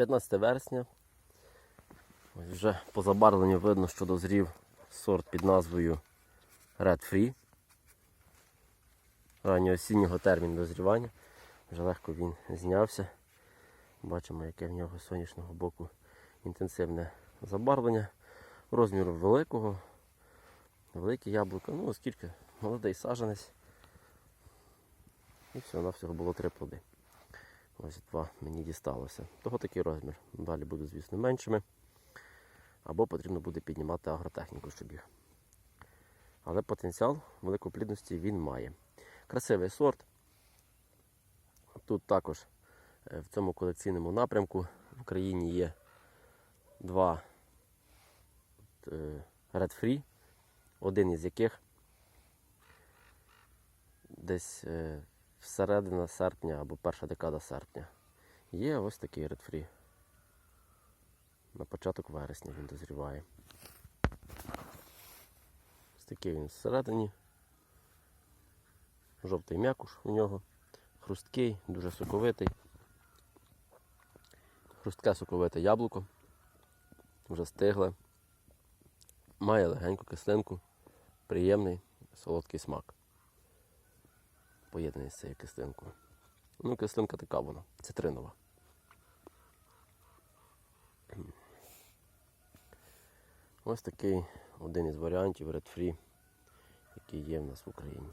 15 вересня. Ось вже по забарвленню видно, що дозрів сорт під назвою Red Free. Ранньоосіннього терміну дозрівання. Вже легко він знявся. Бачимо, яке в нього з сонячного боку інтенсивне забарвлення. Розміру великого. Велике яблуко. Ну, оскільки молодий саженець. І всього на всього було три плоди. Ось два мені дісталося. Того такий розмір. Далі будуть, звісно, меншими. Або потрібно буде піднімати агротехніку, щоб їх. Але потенціал великоплідності він має. Красивий сорт. Тут також е, в цьому колекційному напрямку в Україні є два е, Red Free, один із яких десь е, всередина серпня або перша декада серпня. Є ось такий Free. На початок вересня він дозріває. Ось такий він всередині. Жовтий м'якуш у нього. Хрусткий, дуже соковитий. Хрустке соковите яблуко. Вже стигле. Має легеньку кислинку, приємний солодкий смак. Поєднаний з цією кислинкою. Ну, кислинка така вона, цитринова. Ось такий один із варіантів Red Free, який є в нас в Україні.